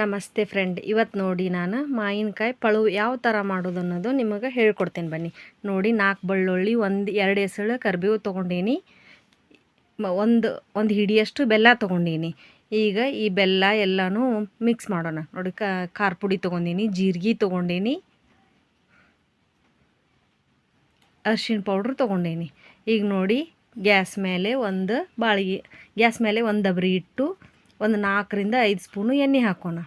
ನಮಸ್ತೆ ಫ್ರೆಂಡ್. ಇವತ್ತು ನೋಡಿ ನಾನು ಮಾವಿನಕಾಯಿ ಪಳು ಯಾವ ಥರ ಮಾಡೋದು ಅನ್ನೋದು ನಿಮಗೆ ಹೇಳ್ಕೊಡ್ತೀನಿ ಬನ್ನಿ. ನೋಡಿ ನಾಲ್ಕು ಬೆಳ್ಳುಳ್ಳಿ, ಒಂದು ಎರಡು ಎಸಳು ಕರಿಬೇವು ತೊಗೊಂಡೀನಿ. ಒಂದು ಒಂದು ಹಿಡಿಯಷ್ಟು ಬೆಲ್ಲ ತೊಗೊಂಡೀನಿ. ಈಗ ಈ ಬೆಲ್ಲ ಎಲ್ಲನೂ ಮಿಕ್ಸ್ ಮಾಡೋಣ. ನೋಡಿ ಖಾರ ಪುಡಿ ತೊಗೊಂಡೀನಿ, ಜೀರಿಗೆ ತೊಗೊಂಡೀನಿ. ಅರ್ಶಿಣ ಪೌಡ್ರ್ ತೊಗೊಂಡೀನಿ. ಈಗ ನೋಡಿ, ಗ್ಯಾಸ್ ಮೇಲೆ ಒಂದು ಬಾಳಿಗೆ, ಗ್ಯಾಸ್ ಮೇಲೆ ಒಂದು ದಬ್ರಿ ಇಟ್ಟು ಒಂದು ನಾಲ್ಕರಿಂದ ಐದು ಸ್ಪೂನು ಎಣ್ಣೆ ಹಾಕೋಣ.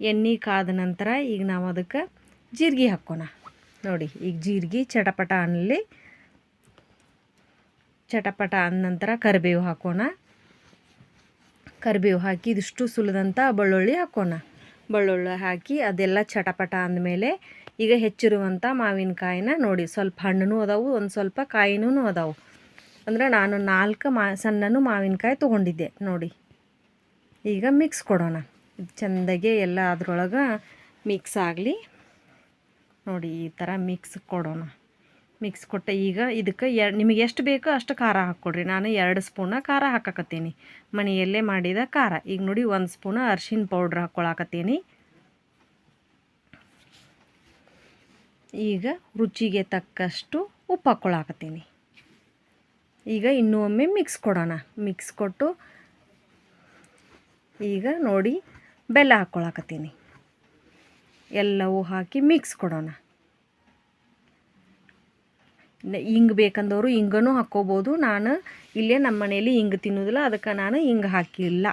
ಎಣ್ಣೆ ಕಾದ ನಂತರ ಈಗ ನಾವು ಅದಕ್ಕೆ ಜೀರಿಗೆ ಹಾಕೋಣ. ನೋಡಿ, ಈಗ ಜೀರಿಗೆ ಚಟಪಟ ಅನ್ನಲಿ ಚಟಪಟ ಅಂದ ನಂತರ ಕರಿಬೇವು ಹಾಕೋಣ. ಕರಿಬೇವು ಹಾಕಿ ಇದಿಷ್ಟು ಸುಲಿದಂಥ ಬೆಳ್ಳುಳ್ಳಿ ಹಾಕೋಣ. ಬೆಳ್ಳುಳ್ಳಿ ಹಾಕಿ ಅದೆಲ್ಲ ಚಟಪಟ ಅಂದಮೇಲೆ ಈಗ ಹೆಚ್ಚಿರುವಂಥ ಮಾವಿನಕಾಯಿನ ನೋಡಿ, ಸ್ವಲ್ಪ ಹಣ್ಣು ಅದಾವು, ಒಂದು ಸ್ವಲ್ಪ ಕಾಯಿನೂ ಅದಾವು. ಅಂದರೆ ನಾನು ನಾಲ್ಕು ಮಾ, ಸಣ್ಣನು ಮಾವಿನಕಾಯಿ ತೊಗೊಂಡಿದ್ದೆ. ನೋಡಿ ಈಗ ಮಿಕ್ಸ್ ಕೊಡೋಣ. ಚೆಂದಾಗೆ ಎಲ್ಲ ಅದ್ರೊಳಗೆ ಮಿಕ್ಸ್ ಆಗಲಿ. ನೋಡಿ, ಈ ಥರ ಮಿಕ್ಸ್ ಕೊಡೋಣ. ಮಿಕ್ಸ್ ಕೊಟ್ಟೆ ಈಗ ಇದಕ್ಕೆ ಎ, ನಿಮಗೆ ಎಷ್ಟು ಬೇಕೋ ಅಷ್ಟು ಖಾರ ಹಾಕ್ಕೊಡ್ರಿ. ನಾನು ಎರಡು ಸ್ಪೂನ ಖಾರ ಹಾಕಕತ್ತೀನಿ. ಮನೆಯಲ್ಲೇ ಮಾಡಿದ ಖಾರ. ಈಗ ನೋಡಿ, ಒಂದು ಸ್ಪೂನ ಅರ್ಶಿನ ಪೌಡ್ರ್ ಹಾಕ್ಕೊಳಕತ್ತೀನಿ ಈಗ ರುಚಿಗೆ ತಕ್ಕಷ್ಟು ಉಪ್ಪು ಹಾಕ್ಕೊಳಕತ್ತೀನಿ ಈಗ ಇನ್ನೂ ಒಮ್ಮೆ ಮಿಕ್ಸ್ ಕೊಡೋಣ. ಮಿಕ್ಸ್ ಕೊಟ್ಟು ಈಗ ನೋಡಿ ಬೆಲ್ಲ ಹಾಕ್ಕೊಳಕತ್ತೀನಿ ಎಲ್ಲವೂ ಹಾಕಿ ಮಿಕ್ಸ್ ಕೊಡೋಣ. ಹಿಂಗೆ ಬೇಕಂದವರು ಹಿಂಗನೂ ಹಾಕ್ಕೋಬೋದು. ನಾನು ಇಲ್ಲೇ ನಮ್ಮ ಮನೇಲಿ ಹಿಂಗೆ ತಿನ್ನೋದಿಲ್ಲ, ಅದಕ್ಕೆ ನಾನು ಹಿಂಗೆ ಹಾಕಿಲ್ಲ.